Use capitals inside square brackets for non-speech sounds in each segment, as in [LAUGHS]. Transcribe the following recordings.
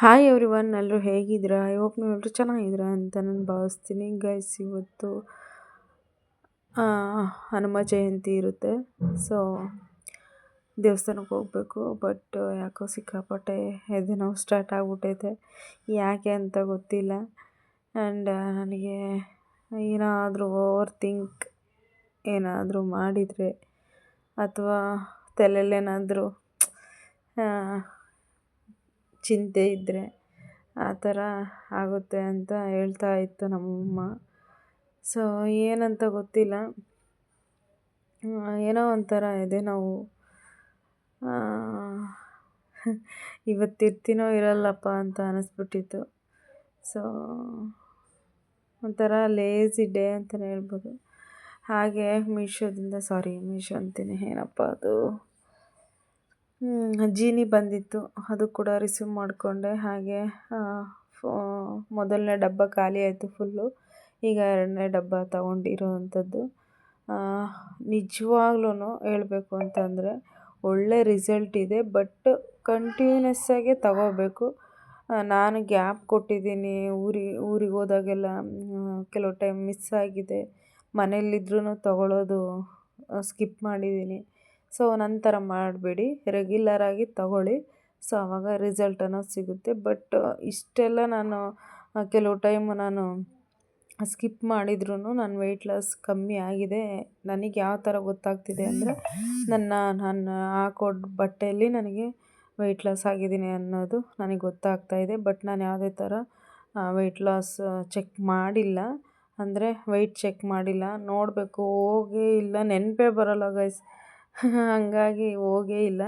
Hi every one ಎಲ್ಲರೂ ಹೇಗಿದ್ರ I hope ನೀವು ಎಲ್ಲರೂ ಚೆನ್ನಾಗಿದ್ದೀರಾ ಅಂತ ನಾನು ಭಾವಿಸ್ತೀನಿ. ಗೈಸ್ ಇವತ್ತು ಹನುಮ ಜಯಂತಿ ಇರುತ್ತೆ. ಸೊ ದೇವಸ್ಥಾನಕ್ಕೆ ಹೋಗಬೇಕು. ಬಟ್ ಯಾಕೋ ಸಿಕ್ಕಾಪಟ್ಟೆ ಎದೆ ನೋವು ಸ್ಟಾರ್ಟ್ ಆಗ್ಬಿಟ್ಟೈತೆ. ಯಾಕೆ ಅಂತ ಗೊತ್ತಿಲ್ಲ. ಆ್ಯಂಡ್ ನನಗೆ ಏನಾದರೂ ಓವರ್ ಥಿಂಕ್ ಏನಾದರೂ ಮಾಡಿದರೆ ಅಥವಾ ತಲೆಯಲ್ಲೇನಾದರೂ ಚಿಂತೆ ಇದ್ದರೆ ಆ ಥರ ಆಗುತ್ತೆ ಅಂತ ಹೇಳ್ತಾ ಇತ್ತು ನಮ್ಮಮ್ಮ. ಸೊ ಏನಂತ ಗೊತ್ತಿಲ್ಲ. ಏನೋ ಒಂಥರ ಇದೆ ನಾವು. ಇವತ್ತಿರ್ತೀನೋ ಇರಲ್ಲಪ್ಪ ಅಂತ ಅನ್ನಿಸ್ಬಿಟ್ಟಿತ್ತು ಸೊ ಒಂಥರ ಲೇಝಿ ಡೇ ಅಂತಲೇ ಹೇಳ್ಬೋದು. ಹಾಗೆ ಮೀಶೋದಿಂದ ಸಾರಿ ಮೀಶೋ ಅಂತೀನಿ, ಏನಪ್ಪ ಅದು? ಜೀನಿ ಬಂದಿತ್ತು. ಅದು ಕೂಡ ರಿಸೀವ್ ಮಾಡಿಕೊಂಡೆ. ಹಾಗೆ ಮೊದಲನೇ ಡಬ್ಬ ಖಾಲಿ ಆಯಿತು ಫುಲ್ಲು ಈಗ ಎರಡನೇ ಡಬ್ಬ ತಗೊಂಡಿರುವಂಥದ್ದು ನಿಜವಾಗ್ಲೂ ಹೇಳಬೇಕು ಅಂತಂದರೆ ಒಳ್ಳೆ ರಿಸಲ್ಟ್ ಇದೆ ಬಟ್ ಕಂಟಿನ್ಯೂಸ್ ಆಗೇ ತಗೋಬೇಕು. ನಾನು ಗ್ಯಾಪ್ ಕೊಟ್ಟಿದ್ದೀನಿ. ಊರಿಗೆ ಊರಿಗೆ ಹೋದಾಗೆಲ್ಲ ಕೆಲವು ಟೈಮ್ ಮಿಸ್ ಆಗಿದೆ. ಮನೇಲಿದ್ರೂ ತಗೊಳ್ಳೋದು ಸ್ಕಿಪ್ ಮಾಡಿದ್ದೀನಿ. ಸೊ ನಂತರ ಮಾಡಬೇಡಿ ರೆಗ್ಯುಲರಾಗಿ ತಗೊಳ್ಳಿ. ಸೊ ಆವಾಗ ರಿಸಲ್ಟ್ ಅನ್ನೋದು ಸಿಗುತ್ತೆ. ಬಟ್ ಇಷ್ಟೆಲ್ಲ ನಾನು ಕೆಲವು ಟೈಮ್ ನಾನು ಸ್ಕಿಪ್ ಮಾಡಿದ್ರೂ ನನ್ನ ವೆಯ್ಟ್ ಲಾಸ್ ಕಮ್ಮಿ ಆಗಿದೆ. ನನಗೆ ಯಾವ ಥರ ಗೊತ್ತಾಗ್ತಿದೆ ಅಂದರೆ, ನನ್ನ ನಾನು ಹಾಕೋ ಬಟ್ಟೆಯಲ್ಲಿ ನನಗೆ ವೆಯ್ಟ್ ಲಾಸ್ ಆಗಿದ್ದೀನಿ ಅನ್ನೋದು ನನಗೆ ಗೊತ್ತಾಗ್ತಾ ಇದೆ. ಬಟ್ ನಾನು ಯಾವುದೇ ಥರ ವೆಯ್ಟ್ ಲಾಸ್ ಚೆಕ್ ಮಾಡಿಲ್ಲ. ಅಂದರೆ ವೆಯ್ಟ್ ಚೆಕ್ ಮಾಡಿಲ್ಲ. ನೋಡಬೇಕು, ಹೋಗೇ ಇಲ್ಲ. ನೆನಪೇ ಬರೋಲ್ಲ ಗೈಸ್ ಹಾಗಾಗಿ ಹೋಗೇ ಇಲ್ಲ.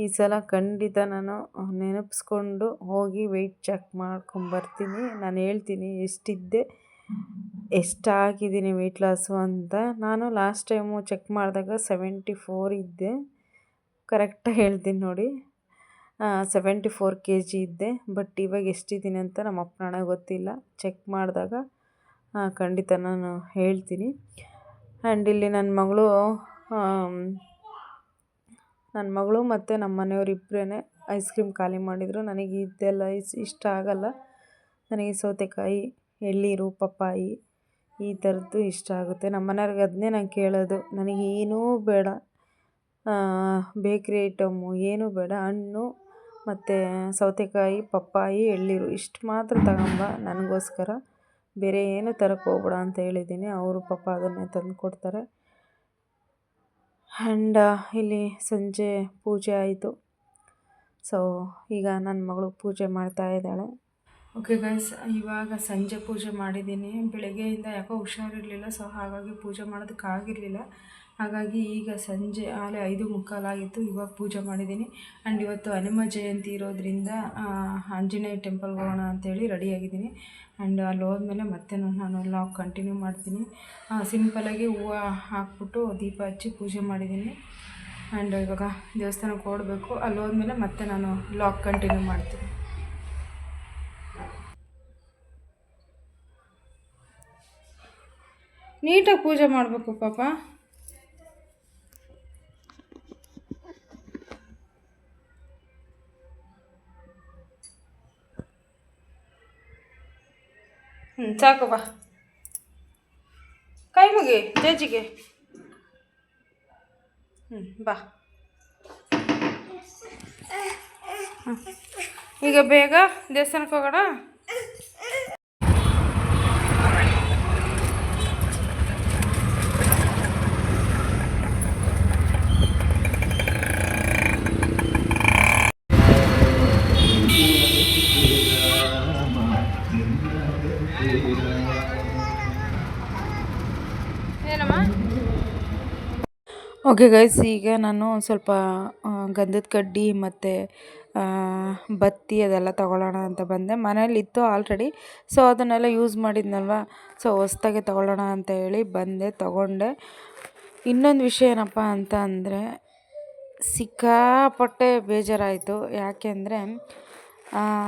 ಈ ಸಲ ಖಂಡಿತ ನಾನು ನೆನಪಿಸ್ಕೊಂಡು ಹೋಗಿ ವೆಯ್ಟ್ ಚೆಕ್ ಮಾಡ್ಕೊಂಬರ್ತೀನಿ. ನಾನು ಹೇಳ್ತೀನಿ, ಎಷ್ಟಿದ್ದೆ, ಎಷ್ಟಾಗಿದ್ದೀನಿ ವೆಯ್ಟ್ ಲಾಸು ಅಂತ. ನಾನು ಲಾಸ್ಟ್ ಟೈಮು ಚೆಕ್ ಮಾಡಿದಾಗ ಸೆವೆಂಟಿ ಫೋರ್ ಇದ್ದೆ ಕರೆಕ್ಟಾಗಿ ಹೇಳ್ತೀನಿ ನೋಡಿ. ಸೆವೆಂಟಿ ಫೋರ್ ಕೆ ಜಿ ಇದ್ದೆ. ಬಟ್ ಇವಾಗ ಎಷ್ಟಿದ್ದೀನಿ ಅಂತ ನಮ್ಮ ಅಪ್ಪನ ಗೊತ್ತಿಲ್ಲ. ಚೆಕ್ ಮಾಡಿದಾಗ ಖಂಡಿತ ನಾನು ಹೇಳ್ತೀನಿ. ಆ್ಯಂಡ್ ಇಲ್ಲಿ ನನ್ನ ಮಗಳು ನನ್ನ ಮಗಳು ಮತ್ತು ನಮ್ಮ ಮನೆಯವ್ರು ಇಬ್ಬರೇ ಐಸ್ ಕ್ರೀಮ್ ಖಾಲಿ ಮಾಡಿದರು. ನನಗೆ ಇದೆಲ್ಲ ಇಸ್ ಇಷ್ಟ ಆಗಲ್ಲ. ನನಗೆ ಸೌತೆಕಾಯಿ, ಎಳ್ನೀರು, ಪಪ್ಪಾಯಿ ಈ ಥರದ್ದು ಇಷ್ಟ ಆಗುತ್ತೆ. ನಮ್ಮ ಮನೆಯವ್ರಿಗೆ ಅದನ್ನೇ ನಾನು ಕೇಳೋದು. ನನಗೆ ಏನೂ ಬೇಡ. ಬೇಕ್ರಿ ಐಟಮ್ಮು ಏನೂ ಬೇಡ. ಹಣ್ಣು ಮತ್ತು ಸೌತೆಕಾಯಿ, ಪಪ್ಪಾಯಿ, ಎಳ್ನೀರು ಇಷ್ಟು ಮಾತ್ರ ತಗೊಂಬ. ನನಗೋಸ್ಕರ ಬೇರೆ ಏನೂ ತರಕ್ಕೆ ಹೋಗ್ಬೇಡ ಅಂತ ಹೇಳಿದ್ದೀನಿ. ಅವರು ಪಾಪ ಅದನ್ನೇ ತಂದು ಕೊಡ್ತಾರೆ. ಆ್ಯಂಡ್ ಇಲ್ಲಿ ಸಂಜೆ ಪೂಜೆ ಆಯಿತು. ಸೊ ಈಗ ನನ್ನ ಮಗಳು ಪೂಜೆ ಮಾಡ್ತಾ ಇದ್ದಾಳೆ. ಓಕೆ ಗೈಸ್ ಇವಾಗ ಸಂಜೆ ಪೂಜೆ ಮಾಡಿದ್ದೀನಿ. ಬೆಳಗ್ಗೆಯಿಂದ ಯಾಕೋ ಹುಷಾರಿರಲಿಲ್ಲ ಸೊ ಹಾಗಾಗಿ ಪೂಜೆ ಮಾಡೋದಕ್ಕಾಗಿರಲಿಲ್ಲ. ಹಾಗಾಗಿ ಈಗ ಸಂಜೆ ಆಲೆ ಐದು ಮುಕ್ಕಾಲಾಗಿತ್ತು ಇವಾಗ ಪೂಜೆ ಮಾಡಿದ್ದೀನಿ ಆ್ಯಂಡ್ ಇವತ್ತು ಹನುಮ ಜಯಂತಿ ಇರೋದ್ರಿಂದ ಆಂಜನೇಯ ಟೆಂಪಲ್ಗೆ ಹೋಗೋಣ ಅಂತೇಳಿ ರೆಡಿಯಾಗಿದ್ದೀನಿ ಆ್ಯಂಡ್ ಅಲ್ಲಿ ಹೋದ್ಮೇಲೆ ಮತ್ತೆ ನಾನು ಲಾಗ್ ಕಂಟಿನ್ಯೂ ಮಾಡ್ತೀನಿ. ಸಿಂಪಲಾಗಿ ಹೂವು ಹಾಕ್ಬಿಟ್ಟು ದೀಪ ಹಚ್ಚಿ ಪೂಜೆ ಮಾಡಿದ್ದೀನಿ ಆ್ಯಂಡ್ ಇವಾಗ ದೇವಸ್ಥಾನಕ್ಕೆ ಓಡಬೇಕು ಅಲ್ಲಿ ಹೋದ್ಮೇಲೆ ಮತ್ತೆ ನಾನು ಲಾಗ್ ಕಂಟಿನ್ಯೂ ಮಾಡ್ತೀನಿ. ನೀಟಾಗಿ ಪೂಜೆ ಮಾಡಬೇಕು ಪಾಪ. ಹ್ಞೂ ಸಾಕು ಬಾ ಕೈ ಮುಗಿ ಜಜ್ಜಿಗೆ. ಹ್ಞೂ ಬಾ. ಈಗ ಬೇಗ ದೇವಸ್ಥಾನಕ್ಕೆ ಹೋಗೋಣ? ಓಕೆ ಗೈಸ್ ಈಗ ನಾನು ಸ್ವಲ್ಪ ಗಂಧದ ಕಡ್ಡಿ ಮತ್ತು ಬತ್ತಿ ಅದೆಲ್ಲ ತಗೊಳ್ಳೋಣ ಅಂತ ಬಂದೆ. ಮನೇಲಿತ್ತು ಆಲ್ರೆಡಿ ಸೊ ಅದನ್ನೆಲ್ಲ ಯೂಸ್ ಮಾಡಿದ್ನಲ್ವ? ಸೊ ಹೊಸ್ದಾಗೆ ತಗೊಳ್ಳೋಣ ಅಂತ ಹೇಳಿ ಬಂದೆ, ತಗೊಂಡೆ. ಇನ್ನೊಂದು ವಿಷಯ ಏನಪ್ಪ ಅಂತ ಅಂದರೆ, ಸಿಕ್ಕಾಪಟ್ಟೆ ಬೇಜಾರಾಯಿತು. ಯಾಕೆಂದರೆ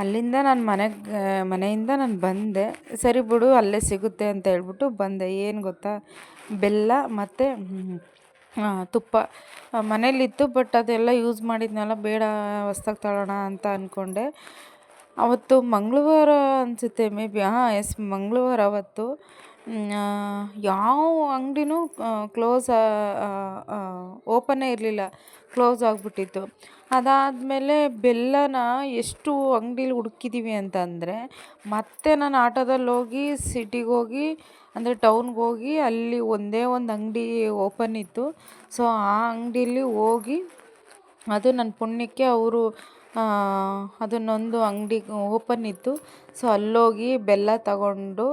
ಅಲ್ಲಿಂದ ನಾನು ಮನೆಗೆ, ಮನೆಯಿಂದ ನಾನು ಬಂದೆ. ಸರಿ ಬಿಡು, ಅಲ್ಲೇ ಸಿಗುತ್ತೆ ಅಂತ ಹೇಳ್ಬಿಟ್ಟು ಬಂದೆ. ಏನು ಗೊತ್ತಾ? ಬೆಲ್ಲ ಮತ್ತು ತುಪ್ಪ. ಮನೇಲಿತ್ತು ಬಟ್ ಅದೆಲ್ಲ ಯೂಸ್ ಮಾಡಿದ್ನಲ್ಲ, ಬೇಡ, ಹೊಸ್ದಾಗಿ ತಗೊಳ್ಳೋಣ ಅಂತ ಅಂದ್ಕೊಂಡೆ ಅವತ್ತು ಮಂಗಳವಾರ ಅನಿಸುತ್ತೆ ಮೇ ಬಿ ಹಾಂ ಎಸ್ ಮಂಗಳವಾರ ಅವತ್ತು. ಯಾವ ಅಂಗಡಿನೂ ಕ್ಲೋಸ್ ಓಪನೇ ಇರಲಿಲ್ಲ. ಕ್ಲೋಸ್ ಆಗಿಬಿಟ್ಟಿತ್ತು. ಅದಾದಮೇಲೆ ಬೆಲ್ಲನ ಎಷ್ಟು ಅಂಗಡೀಲಿ ಹುಡುಕಿದ್ದೀವಿ ಅಂತಂದರೆ, ಮತ್ತೆ ನಾನು ಆಟೋದಲ್ಲಿ ಹೋಗಿ ಸಿಟಿಗೆ ಹೋಗಿ ಅಂದರೆ ಟೌನ್ಗೆ ಹೋಗಿ ಅಲ್ಲಿ ಒಂದೇ ಒಂದು ಅಂಗಡಿ ಓಪನ್ ಇತ್ತು. ಸೊ ಆ ಅಂಗಡೀಲಿ ಹೋಗಿ ಅದು ನನ್ನ ಪುಣ್ಯಕ್ಕೆ ಅವರು ಅದನ್ನೊಂದು ಅಂಗಡಿ ಓಪನ್ ಇತ್ತು. ಸೊ ಅಲ್ಲೋಗಿ ಬೆಲ್ಲ ತಗೊಂಡು,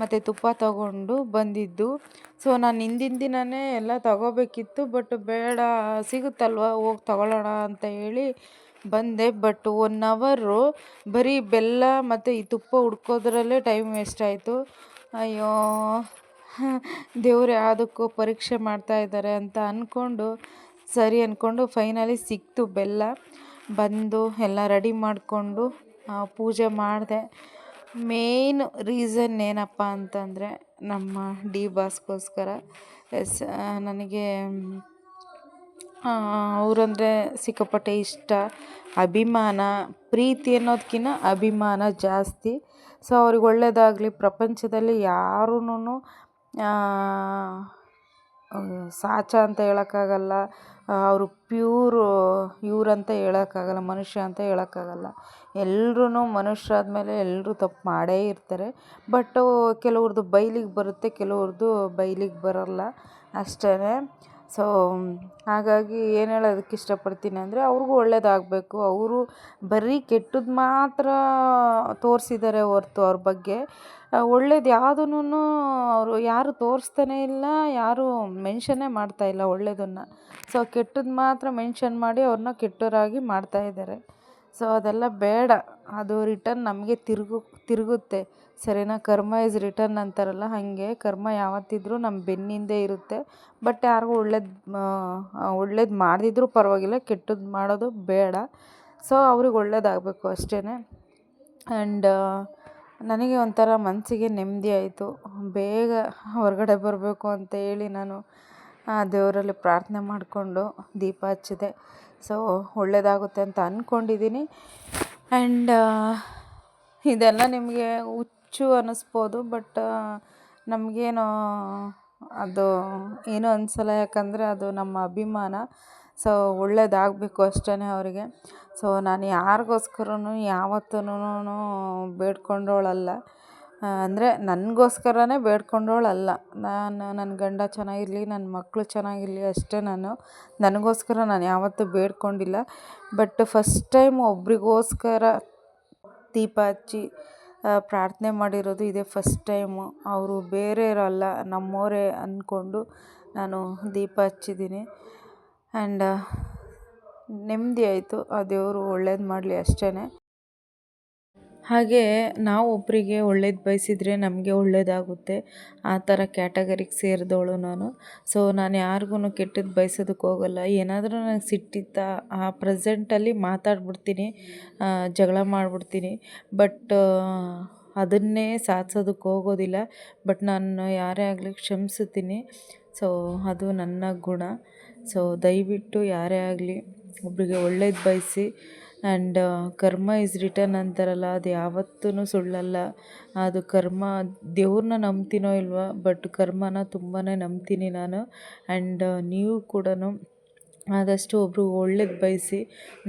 ಮತ್ತು ತುಪ್ಪ ತಗೊಂಡು ಬಂದಿದ್ದು. ಸೊ ನಾನು ಹಿಂದಿನ ದಿನವೇ ಎಲ್ಲ ತಗೋಬೇಕಿತ್ತು ಬಟ್ ಬೇಡ, ಸಿಗುತ್ತಲ್ವ, ಹೋಗಿ ತಗೊಳ್ಳೋಣ ಅಂತ ಹೇಳಿ ಬಂದೆ. ಬಟ್ ಒನ್ ಅವರು ಬರೀ ಬೆಲ್ಲ ಮತ್ತು ಈ ತುಪ್ಪ ಹುಡ್ಕೋದ್ರಲ್ಲೇ ಟೈಮ್ ವೇಸ್ಟ್ ಆಯಿತು. ಅಯ್ಯೋ, ದೇವ್ರು ಯಾವುದಕ್ಕೋ ಪರೀಕ್ಷೆ ಮಾಡ್ತಾ ಇದ್ದಾರೆ ಅಂತ ಅಂದ್ಕೊಂಡು ಸರಿ ಅಂದ್ಕೊಂಡು ಫೈನಲಿ ಸಿಕ್ತು ಬೆಲ್ಲ. ಬಂದು ಎಲ್ಲ ರೆಡಿ ಮಾಡಿಕೊಂಡು ಪೂಜೆ ಮಾಡಿದೆ. ಮೇನ್ ರೀಸನ್ ಏನಪ್ಪ ಅಂತಂದರೆ ನಮ್ಮ ಡಿ ಬಾಸ್ಗೋಸ್ಕರ ಎಸ್ ನನಗೆ ಅವರಂದರೆ ಸಿಕ್ಕಾಪಟ್ಟೆ ಇಷ್ಟ. ಅಭಿಮಾನ, ಪ್ರೀತಿ ಅನ್ನೋದಕ್ಕಿಂತ ಅಭಿಮಾನ ಜಾಸ್ತಿ. ಸೊ ಅವ್ರಿಗೆ ಒಳ್ಳೆಯದಾಗಲಿ ಪ್ರಪಂಚದಲ್ಲಿ ಯಾರೂನು ಸಾಚ ಅಂತ ಹೇಳೋಕ್ಕಾಗಲ್ಲ. ಅವರು ಪ್ಯೂರು, ಇವ್ರಂತ ಹೇಳೋಕ್ಕಾಗಲ್ಲ, ಮನುಷ್ಯ ಅಂತ ಹೇಳೋಕ್ಕಾಗಲ್ಲ. ಎಲ್ರೂ ಆದಮೇಲೆ ಎಲ್ಲರೂ ತಪ್ಪು ಮಾಡೇ ಇರ್ತಾರೆ. ಬಟ್ ಕೆಲವ್ರದ್ದು ಬೈಲಿಗೆ ಬರುತ್ತೆ ಕೆಲವ್ರದ್ದು ಬೈಲಿಗೆ ಬರೋಲ್ಲ. ಅಷ್ಟೇ ಸೊ ಹಾಗಾಗಿ ಏನು ಹೇಳೋದಕ್ಕೆ ಇಷ್ಟಪಡ್ತೀನಿ ಅಂದರೆ ಅವ್ರಿಗೂ ಒಳ್ಳೇದಾಗಬೇಕು. ಅವರು ಬರೀ ಕೆಟ್ಟದ್ದು ಮಾತ್ರ ತೋರಿಸಿದ್ದಾರೆ ಹೊರ್ತು ಅವ್ರ ಬಗ್ಗೆ. ಒಳ್ಳೇದು ಯಾವುದನ್ನೂ ಅವರು ಯಾರು ತೋರಿಸ್ತಾನೇ ಇಲ್ಲ, ಯಾರೂ ಮೆನ್ಷನ್ನೇ ಮಾಡ್ತಾ ಇಲ್ಲ ಒಳ್ಳೇದನ್ನು. ಸೊ ಕೆಟ್ಟದ್ದು ಮಾತ್ರ ಮೆನ್ಷನ್ ಮಾಡಿ ಅವ್ರನ್ನ ಕೆಟ್ಟವರಾಗಿ ಮಾಡ್ತಾಯಿದ್ದಾರೆ ಸೊ ಅದೆಲ್ಲ ಬೇಡ. ಅದು ರಿಟರ್ನ್ ನಮಗೆ ತಿರುಗು ತಿರುಗುತ್ತೆ. ಸರಿನಾ? ಕರ್ಮ ಇಸ್ ರಿಟರ್ನ್ ಅಂತಾರಲ್ಲ, ಹಾಗೆ ಕರ್ಮ ಯಾವತ್ತಿದ್ರೂ ನಮ್ಮ ಬೆನ್ನಿಂದೆ ಇರುತ್ತೆ. ಬಟ್ ಯಾರಿಗೂ ಒಳ್ಳೇದು ಒಳ್ಳೇದು ಮಾಡದಿದ್ರೂ ಪರವಾಗಿಲ್ಲ ಕೆಟ್ಟದ್ದು ಮಾಡೋದು ಬೇಡ. ಸೊ ಅವ್ರಿಗೆ ಒಳ್ಳೇದಾಗಬೇಕು ಅಷ್ಟೇ ಆ್ಯಂಡ್ ನನಗೆ ಒಂಥರ ಮನಸ್ಸಿಗೆ ನೆಮ್ಮದಿ ಆಯಿತು. ಬೇಗ ಹೊರಗಡೆ ಬರಬೇಕು ಅಂತ ಹೇಳಿ ನಾನು ದೇವರಲ್ಲಿ ಪ್ರಾರ್ಥನೆ ಮಾಡಿಕೊಂಡು ದೀಪ ಹಚ್ಚಿದೆ. ಸೊ ಒಳ್ಳೆಯದಾಗುತ್ತೆ ಅಂತ ಅಂದ್ಕೊಂಡಿದ್ದೀನಿ ಆ್ಯಂಡ್ ಇದೆಲ್ಲ ನಿಮಗೆ ಹುಚ್ಚು ಅನ್ನಿಸ್ಬೋದು ಬಟ್ ನಮಗೇನು ಅದು ಏನೂ ಅನಿಸಲ್ಲ, ಯಾಕಂದರೆ ಅದು ನಮ್ಮ ಅಭಿಮಾನ. ಸೊ ಒಳ್ಳೇದಾಗಬೇಕು ಅಷ್ಟೇ ಅವರಿಗೆ. ಸೊ ನಾನು ಯಾರಿಗೋಸ್ಕರನೂ ಯಾವತ್ತೂನು ಬೇಡ್ಕೊಂಡವಳಲ್ಲ ಅಂದರೆ ನನಗೋಸ್ಕರನೇ ಬೇಡ್ಕೊಂಡವಳಲ್ಲ ನಾನು ನನ್ನ ಗಂಡ ಚೆನ್ನಾಗಿರಲಿ ನನ್ನ ಮಕ್ಕಳು ಚೆನ್ನಾಗಿರಲಿ ಅಷ್ಟೇ ನಾನು. ನನಗೋಸ್ಕರ ನಾನು ಯಾವತ್ತೂ ಬೇಡ್ಕೊಂಡಿಲ್ಲ. ಬಟ್ ಫಸ್ಟ್ ಟೈಮ್ ಒಬ್ರಿಗೋಸ್ಕರ ದೀಪ ಹಚ್ಚಿ ಪ್ರಾರ್ಥನೆ ಮಾಡಿರೋದು ಇದೇ ಫಸ್ಟ್ ಟೈಮು ಅವರು ಬೇರೆಯವರಲ್ಲ ನಮ್ಮೋರೇ ಅಂದ್ಕೊಂಡು ನಾನು ದೀಪ ಹಚ್ಚಿದ್ದೀನಿ. ಆ್ಯಂಡ್ ನೆಮ್ಮದಿ ಆಯಿತು. ಆ ದೇವರು ಒಳ್ಳೇದು ಮಾಡಲಿ ಅಷ್ಟೇ ಹಾಗೆ ನಾವು ಒಬ್ಬರಿಗೆ ಒಳ್ಳೇದು ಬಯಸಿದ್ರೆ ನಮಗೆ ಒಳ್ಳೇದಾಗುತ್ತೆ. ಆ ಥರ ಕ್ಯಾಟಗರಿಗೆ ಸೇರಿದವಳು ನಾನು. ಸೊ ನಾನು ಯಾರಿಗೂ ಕೆಟ್ಟದ್ದು ಬಯಸೋದಕ್ಕೆ ಹೋಗಲ್ಲ. ಏನಾದರೂ ನನಗೆ ಸಿಟ್ಟಿತ್ತ, ಆ ಪ್ರೆಸೆಂಟಲ್ಲಿ ಮಾತಾಡ್ಬಿಡ್ತೀನಿ ಜಗಳ ಮಾಡಿಬಿಡ್ತೀನಿ. ಬಟ್ ಅದನ್ನೇ ಸಾಧಿಸೋದಕ್ಕೆ ಹೋಗೋದಿಲ್ಲ. ಬಟ್ ನಾನು ಯಾರೇ ಆಗಲಿ ಕ್ಷಮಿಸುತ್ತೀನಿ. ಸೊ ಅದು ನನ್ನ ಗುಣ. ಸೊ ದಯವಿಟ್ಟು ಯಾರೇ ಆಗಲಿ ಒಬ್ಬರಿಗೆ ಒಳ್ಳೇದು ಬಯಸಿ ಆ್ಯಂಡ್ ಕರ್ಮ ಇಸ್ ರಿಟರ್ನ್ ಅಂತಾರಲ್ಲ, ಅದು ಯಾವತ್ತೂ ಸುಳ್ಳಲ್ಲ. ಅದು ಕರ್ಮ ದೇವ್ರನ್ನ ನಂಬ್ತೀನೋ ಇಲ್ವೋ ಬಟ್ ಕರ್ಮನ ತುಂಬಾ ನಂಬ್ತೀನಿ ನಾನು. ಆ್ಯಂಡ್ ನೀವು ಕೂಡ ಆದಷ್ಟು ಒಬ್ರಿಗೆ ಒಳ್ಳೇದು ಬಯಸಿ,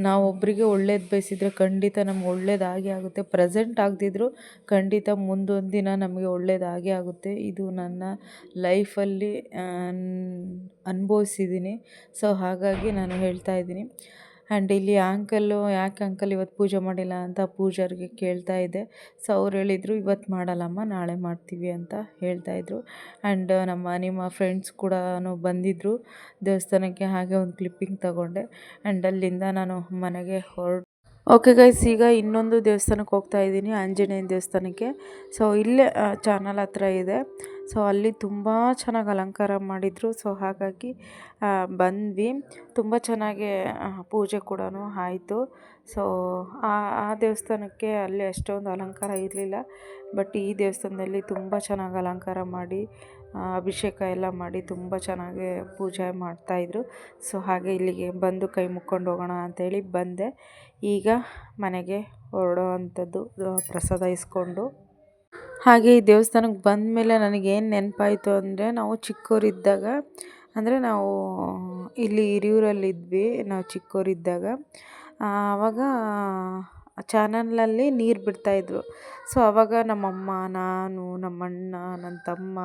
ನಾವು ಒಬ್ಬರಿಗೆ ಒಳ್ಳೇದು ಬಯಸಿದ್ರೆ ಖಂಡಿತ ನಮ್ಗೆ ಒಳ್ಳೇದಾಗೇ ಆಗುತ್ತೆ. ಪ್ರೆಸೆಂಟ್ ಆಗದಿದ್ರೂ ಖಂಡಿತ ಮುಂದೊಂದು ದಿನ ನಮಗೆ ಒಳ್ಳೇದಾಗೇ ಆಗುತ್ತೆ. ಇದು ನನ್ನ ಲೈಫಲ್ಲಿ ಅನುಭವಿಸಿದ್ದೀನಿ ಸೊ ಹಾಗಾಗಿ ನಾನು ಹೇಳ್ತಾ ಇದ್ದೀನಿ. ಆ್ಯಂಡ್ ಇಲ್ಲಿ ಆಂಕಲ್ಲು ಯಾಕೆ ಅಂಕಲ್ ಇವತ್ತು ಪೂಜೆ ಮಾಡಿಲ್ಲ ಅಂತ ಪೂಜಾರಿಗೆ ಕೇಳ್ತಾ ಇದ್ದೆ. ಸೊ ಅವ್ರು ಹೇಳಿದರು, ಇವತ್ತು ಮಾಡಲ್ಲಮ್ಮ, ನಾಳೆ ಮಾಡ್ತೀವಿ ಅಂತ ಹೇಳ್ತಾಯಿದ್ರು ಆ್ಯಂಡ್ ನಮ್ಮ ನಿಮ್ಮ ಫ್ರೆಂಡ್ಸ್ ಕೂಡ ಬಂದಿದ್ದರು ದೇವಸ್ಥಾನಕ್ಕೆ ಹಾಗೆ ಒಂದು ಕ್ಲಿಪ್ಪಿಂಗ್ ತಗೊಂಡೆ. ಆ್ಯಂಡ್ ಅಲ್ಲಿಂದ ನಾನು ಮನೆಗೆ ಹೊರಡ್ ಓಕೆ ಗೈಸ್ ಈಗ ಇನ್ನೊಂದು ದೇವಸ್ಥಾನಕ್ಕೆ ಹೋಗ್ತಾ ಇದ್ದೀನಿ, ಆಂಜನೇಯನ ದೇವಸ್ಥಾನಕ್ಕೆ. ಸೊ ಇಲ್ಲೇ ಚಾನಲ್ ಹತ್ರ ಇದೆ. ಸೊ ಅಲ್ಲಿ ತುಂಬ ಚೆನ್ನಾಗಿ ಅಲಂಕಾರ ಮಾಡಿದರು. ಸೊ ಹಾಗಾಗಿ ಬಂದ್ವಿ. ತುಂಬ ಚೆನ್ನಾಗಿ ಪೂಜೆ ಕೂಡ ಆಯಿತು. ಸೊ, ಆ ಆ ದೇವಸ್ಥಾನಕ್ಕೆ ಅಲ್ಲಿ ಅಷ್ಟೊಂದು ಅಲಂಕಾರ ಇರಲಿಲ್ಲ. ಬಟ್ ಈ ದೇವಸ್ಥಾನದಲ್ಲಿ ತುಂಬ ಚೆನ್ನಾಗಿ ಅಲಂಕಾರ ಮಾಡಿ ಅಭಿಷೇಕ ಎಲ್ಲ ಮಾಡಿ ತುಂಬ ಚೆನ್ನಾಗಿ ಪೂಜೆ ಮಾಡ್ತಾಯಿದ್ರು ಸೊ ಹಾಗೆ ಇಲ್ಲಿಗೆ ಬಂದು ಕೈ ಮುಕ್ಕೊಂಡು ಹೋಗೋಣ ಅಂಥೇಳಿ ಬಂದೆ. ಈಗ ಮನೆಗೆ ಹೊರಡೋ ಅಂಥದ್ದು ಪ್ರಸಾದ ಇಸ್ಕೊಂಡು ಹಾಗೆ ಈ ದೇವಸ್ಥಾನಕ್ಕೆ ಬಂದ ಮೇಲೆ ನನಗೇನು ನೆನಪಾಯಿತು ಅಂದರೆ ನಾವು ಚಿಕ್ಕವರಿದ್ದಾಗ ಅಂದರೆ ನಾವು ಇಲ್ಲಿ ಹಿರಿಯೂರಲ್ಲಿದ್ವಿ, ನಾವು ಚಿಕ್ಕವರಿದ್ದಾಗ ಆವಾಗ ಚಾನಲಲ್ಲಿ ನೀರು ಬಿಡ್ತಾಯಿದ್ರು ಸೊ ಆವಾಗ ನಮ್ಮಮ್ಮ, ನಾನು, ನಮ್ಮಣ್ಣ ನನ್ನ ತಮ್ಮ,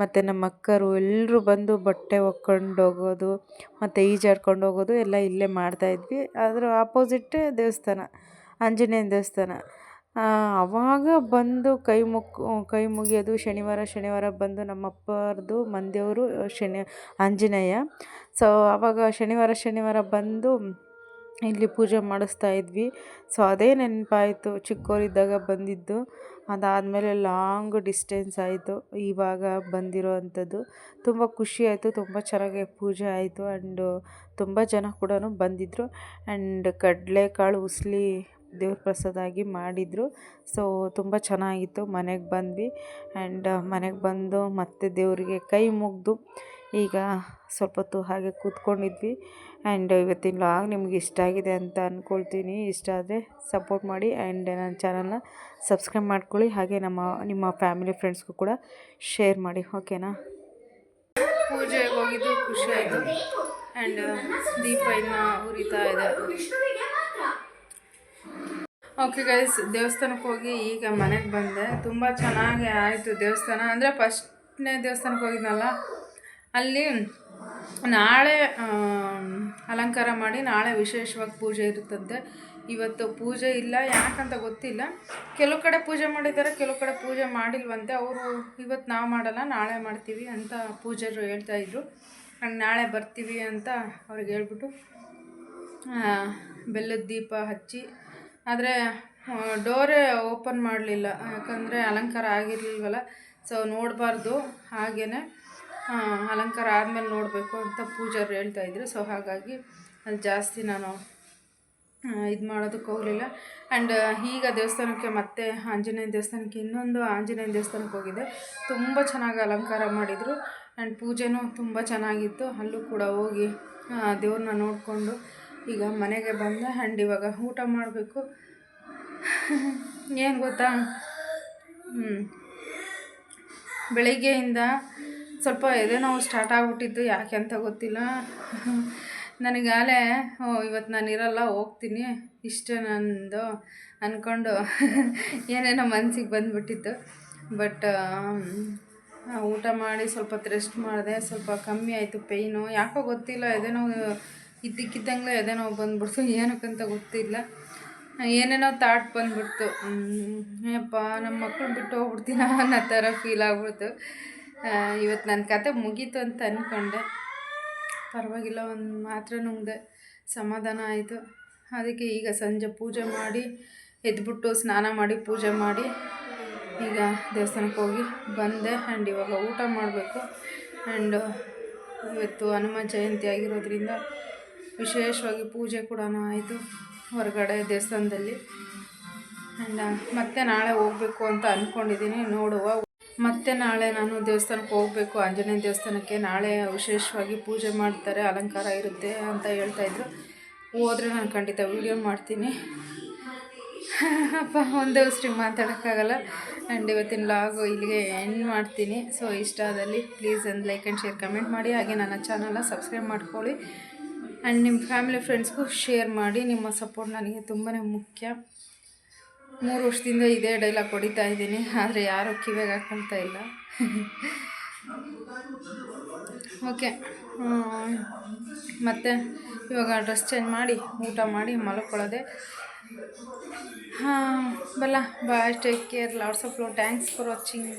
ಮತ್ತು ನಮ್ಮ ಅಕ್ಕರು ಎಲ್ಲರೂ ಬಂದು ಬಟ್ಟೆ ಒಕ್ಕೊಂಡು ಹೋಗೋದು, ಮತ್ತು ಈಜಾಡ್ಕೊಂಡು ಹೋಗೋದು ಎಲ್ಲ ಇಲ್ಲೇ ಮಾಡ್ತಾಯಿದ್ವಿ ಆದರೂ ಆಪೋಸಿಟ್ಟೇ ದೇವಸ್ಥಾನ, ಆಂಜನೇಯನ ದೇವಸ್ಥಾನ. ಆವಾಗ ಬಂದು ಕೈ ಮುಕ್ ಕೈ ಮುಗಿಯೋದು, ಶನಿವಾರ ಶನಿವಾರ ಬಂದು ನಮ್ಮ ಅಪ್ಪರದು ಮನೆದೇವ್ರು ಶನಿ, ಆಂಜನೇಯ. ಸೊ ಆವಾಗ ಶನಿವಾರ ಶನಿವಾರ ಬಂದು ಇಲ್ಲಿ ಪೂಜೆ ಮಾಡಿಸ್ತಾ ಇದ್ವಿ. ಸೊ ಅದೇ ನೆನಪಾಯಿತು ಚಿಕ್ಕವರಿದ್ದಾಗ ಬಂದಿದ್ದು. ಅದಾದಮೇಲೆ ಲಾಂಗ್ ಡಿಸ್ಟೆನ್ಸ್ ಆಯಿತು, ಇವಾಗ ಬಂದಿರೋ ಅಂಥದ್ದು. ತುಂಬ ಖುಷಿ ಆಯಿತು, ತುಂಬ ಚೆನ್ನಾಗಿ ಪೂಜೆ ಆಯಿತು ಆ್ಯಂಡ್ ತುಂಬ ಜನ ಕೂಡ ಬಂದಿದ್ದರು ಆ್ಯಂಡ್ ಕಡಲೆಕಾಳು ಉಸ್ಲಿ ದೇವ್ರ ಪ್ರಸಾದ ಆಗಿ ಮಾಡಿದರು. ಸೊ ತುಂಬ ಚೆನ್ನಾಗಿತ್ತು. ಮನೆಗೆ ಬಂದ್ವಿ. ಆ್ಯಂಡ್ ಮನೆಗೆ ಬಂದು ಮತ್ತೆ ದೇವರಿಗೆ ಕೈ ಮುಗಿದು ಈಗ ಸ್ವಲ್ಪ ಹೊತ್ತು ಹಾಗೆ ಕೂತ್ಕೊಂಡಿದ್ವಿ. ಆ್ಯಂಡ್ ಇವತ್ತಿನ ಲಾಗ್ ನಿಮ್ಗೆ ಇಷ್ಟ ಆಗಿದೆ ಅಂತ ಅಂದ್ಕೊಳ್ತೀನಿ ಇಷ್ಟ ಆದರೆ ಸಪೋರ್ಟ್ ಮಾಡಿ. ಆ್ಯಂಡ್ ನನ್ನ ಚಾನಲ್ನ ಸಬ್ಸ್ಕ್ರೈಬ್ ಮಾಡ್ಕೊಳ್ಳಿ. ಹಾಗೆ ನಮ್ಮ, ನಿಮ್ಮ ಫ್ಯಾಮಿಲಿ ಫ್ರೆಂಡ್ಸ್ಗೂ ಕೂಡ ಶೇರ್ ಮಾಡಿ. ಓಕೆನಾ ಪೂಜೆಗೆ ಹೋಗಿದ್ದು ಖುಷಿಯಾಯಿತು ಆ್ಯಂಡ್ ದೀಪ ಇನ್ನು ಉರಿತಾ ಇದೆ. ಓಕೆ ಗೈಸ್ ದೇವಸ್ಥಾನಕ್ಕೆ ಹೋಗಿ ಈಗ ಮನೆಗೆ ಬಂದೆ. ತುಂಬ ಚೆನ್ನಾಗಿ ಆಯಿತು ದೇವಸ್ಥಾನ. ಅಂದರೆ ಫಸ್ಟ್ನೇ ದೇವಸ್ಥಾನಕ್ಕೆ ಹೋಗಿದ್ನಲ್ಲ, ಅಲ್ಲಿ ನಾಳೆ ಅಲಂಕಾರ ಮಾಡಿ ನಾಳೆ ವಿಶೇಷವಾಗಿ ಪೂಜೆ ಇರುತ್ತಂತೆ. ಇವತ್ತು ಪೂಜೆ ಇಲ್ಲ, ಯಾಕಂತ ಗೊತ್ತಿಲ್ಲ. ಕೆಲವು ಕಡೆ ಪೂಜೆ ಮಾಡಿದ್ದಾರೆ, ಕೆಲವು ಕಡೆ ಪೂಜೆ ಮಾಡಿಲ್ವಂತೆ. ಅವರು ಇವತ್ತು ನಾವು ಮಾಡಲ್ಲ, ನಾಳೆ ಮಾಡ್ತೀವಿ ಅಂತ ಪೂಜಾರು ಹೇಳ್ತಾಯಿದ್ರು ನಾಳೆ ಬರ್ತೀವಿ ಅಂತ ಅವ್ರಿಗೆ ಹೇಳ್ಬಿಟ್ಟು ಬೆಲ್ಲದ ದೀಪ ಹಚ್ಚಿ ಆದರೆ ಡೋರೇ ಓಪನ್ ಮಾಡಲಿಲ್ಲ. ಯಾಕಂದರೆ ಅಲಂಕಾರ ಆಗಿರಲಿಲ್ವಲ್ಲ ಸೊ ನೋಡಬಾರ್ದು. ಹಾಗೆಯೇ ಅಲಂಕಾರ ಆದಮೇಲೆ ನೋಡಬೇಕು ಅಂತ ಪೂಜಾರು ಹೇಳ್ತಾಯಿದ್ರು ಸೊ ಹಾಗಾಗಿ ಅಲ್ಲಿ ಜಾಸ್ತಿ ನಾನು ಇದು ಮಾಡೋದಕ್ಕೆ ಹೋಗಲಿಲ್ಲ. ಆ್ಯಂಡ್ ಈಗ ದೇವಸ್ಥಾನಕ್ಕೆ ಮತ್ತೆ ಆಂಜನೇಯ ದೇವಸ್ಥಾನಕ್ಕೆ ಇನ್ನೊಂದು ಆಂಜನೇಯ ದೇವಸ್ಥಾನಕ್ಕೆ ಹೋಗಿದ್ದೆ. ತುಂಬ ಚೆನ್ನಾಗಿ ಅಲಂಕಾರ ಮಾಡಿದರು. ಆ್ಯಂಡ್ ಪೂಜೆನೂ ತುಂಬ ಚೆನ್ನಾಗಿತ್ತು. ಅಲ್ಲೂ ಕೂಡ ಹೋಗಿ ದೇವ್ರನ್ನ ನೋಡಿಕೊಂಡು ಈಗ ಮನೆಗೆ ಬಂದೆ ಆ್ಯಂಡ್ ಇವಾಗ ಊಟ ಮಾಡಬೇಕು. ಏನು ಗೊತ್ತಾ? ಹ್ಞೂ ಬೆಳಿಗ್ಗೆಯಿಂದ ಸ್ವಲ್ಪ ಎದೆ ನೋವು ಸ್ಟಾರ್ಟ್ ಆಗಿಬಿಟ್ಟಿದ್ದು ಯಾಕೆ ಅಂತ ಗೊತ್ತಿಲ್ಲ. ನನಗಾಲೇ ಓ ಇವತ್ತು ನಾನು ಇರಲ್ಲ, ಹೋಗ್ತೀನಿ. ಇಷ್ಟೇ ನಂದು ಅಂದ್ಕೊಂಡು ಏನೇನೋ ಮನಸ್ಸಿಗೆ ಬಂದುಬಿಟ್ಟಿತ್ತು. ಬಟ್ ಊಟ ಮಾಡಿ ಸ್ವಲ್ಪ ರೆಸ್ಟ್ ಮಾಡಿದೆ, ಸ್ವಲ್ಪ ಕಮ್ಮಿ ಆಯಿತು ಪೈನು ಯಾಕೋ ಗೊತ್ತಿಲ್ಲ, ಎದೆ ನೋವು ಇದ್ದಕ್ಕಿದ್ದಂಗೆ ಎದೆನೋ ಬಂದ್ಬಿಡ್ತು. ಏನಕ್ಕಂತ ಗೊತ್ತಿಲ್ಲ. ಏನೇನೋ ತಾಟ್ ಬಂದ್ಬಿಡ್ತು. ಅಪ್ಪ ನಮ್ಮ ಮಕ್ಕಳು ಬಿಟ್ಟು ಹೋಗ್ಬಿಡ್ತೀನ ಅನ್ನೋ ಥರ ಫೀಲ್ ಆಗ್ಬಿಡ್ತು. ಇವತ್ತು ನನ್ನ ಕತೆ ಮುಗೀತು ಅಂತ ಅಂದ್ಕೊಂಡೆ ಪರವಾಗಿಲ್ಲ, ಒಂದು ಮಾತ್ರ ನುಂಗ್ದೆ. ಸಮಾಧಾನ ಆಯಿತು. ಅದಕ್ಕೆ ಈಗ ಸಂಜೆ ಪೂಜೆ ಮಾಡಿ, ಎದ್ಬಿಟ್ಟು ಸ್ನಾನ ಮಾಡಿ, ಪೂಜೆ ಮಾಡಿ, ಈಗ ದೇವಸ್ಥಾನಕ್ಕೆ ಹೋಗಿ ಬಂದೆ. ಆ್ಯಂಡ್ ಇವಾಗ ಊಟ ಮಾಡಬೇಕು. ಆ್ಯಂಡ್ ಇವತ್ತು ಹನುಮ ಜಯಂತಿ ಆಗಿರೋದ್ರಿಂದ ವಿಶೇಷವಾಗಿ ಪೂಜೆ ಕೂಡ ಆಯಿತು ಹೊರಗಡೆ ದೇವಸ್ಥಾನದಲ್ಲಿ. ಆ್ಯಂಡ್ ಮತ್ತೆ ನಾಳೆ ಹೋಗಬೇಕು ಅಂತ ಅಂದ್ಕೊಂಡಿದ್ದೀನಿ ನೋಡುವ. ಮತ್ತೆ ನಾಳೆ ನಾನು ದೇವಸ್ಥಾನಕ್ಕೆ ಹೋಗಬೇಕು, ಆಂಜನೇಯ ದೇವಸ್ಥಾನಕ್ಕೆ. ನಾಳೆ ವಿಶೇಷವಾಗಿ ಪೂಜೆ ಮಾಡ್ತಾರೆ, ಅಲಂಕಾರ ಇರುತ್ತೆ ಅಂತ ಹೇಳ್ತಾಯಿದ್ರು ಹೋದರೆ ನಾನು ಖಂಡಿತ ವೀಡಿಯೋ ಮಾಡ್ತೀನಿ. [LAUGHS] ಅಪ್ಪ, ಒಂದು ದಿವಸ ಮಾತಾಡೋಕ್ಕಾಗಲ್ಲ. ಆ್ಯಂಡ್ ಇವತ್ತಿನ ಲಾಗು ಇಲ್ಲಿಗೆ ಎಂಡ್ ಮಾಡ್ತೀನಿ. ಸೊ ಇಷ್ಟ ಆದಲ್ಲಿ ಪ್ಲೀಸ್ ಒಂದು ಲೈಕ್ ಆ್ಯಂಡ್ ಶೇರ್ ಕಮೆಂಟ್ ಮಾಡಿ. ಹಾಗೆ ನನ್ನ ಚಾನಲ್ನ ಸಬ್ಸ್ಕ್ರೈಬ್ ಮಾಡ್ಕೊಳ್ಳಿ. ಆ್ಯಂಡ್ ನಿಮ್ಮ ಫ್ಯಾಮಿಲಿ ಫ್ರೆಂಡ್ಸ್ಗೂ ಶೇರ್ ಮಾಡಿ, ನಿಮ್ಮ ಸಪೋರ್ಟ್ ನನಗೆ ತುಂಬಾ ಮುಖ್ಯ. ಮೂರು ವರ್ಷದಿಂದ ಇದೇ ಡೈಲಾಗ್ ಹೊಡಿತಾ ಇದ್ದೀನಿ, ಆದರೆ ಯಾರೂ ಕಿವಿಗೆ ಹಾಕೊಳ್ತಾ ಇಲ್ಲ. [LAUGHS] ಓಕೆ ಮತ್ತು ಇವಾಗ ಡ್ರೆಸ್ ಚೇಂಜ್ ಮಾಡಿ, ಊಟ ಮಾಡಿ, ಮಲ್ಕೊಳ್ಳೋದೆ. ಹಾಂ, ಬಲ್ಲ bye take care lots of love thanks for watching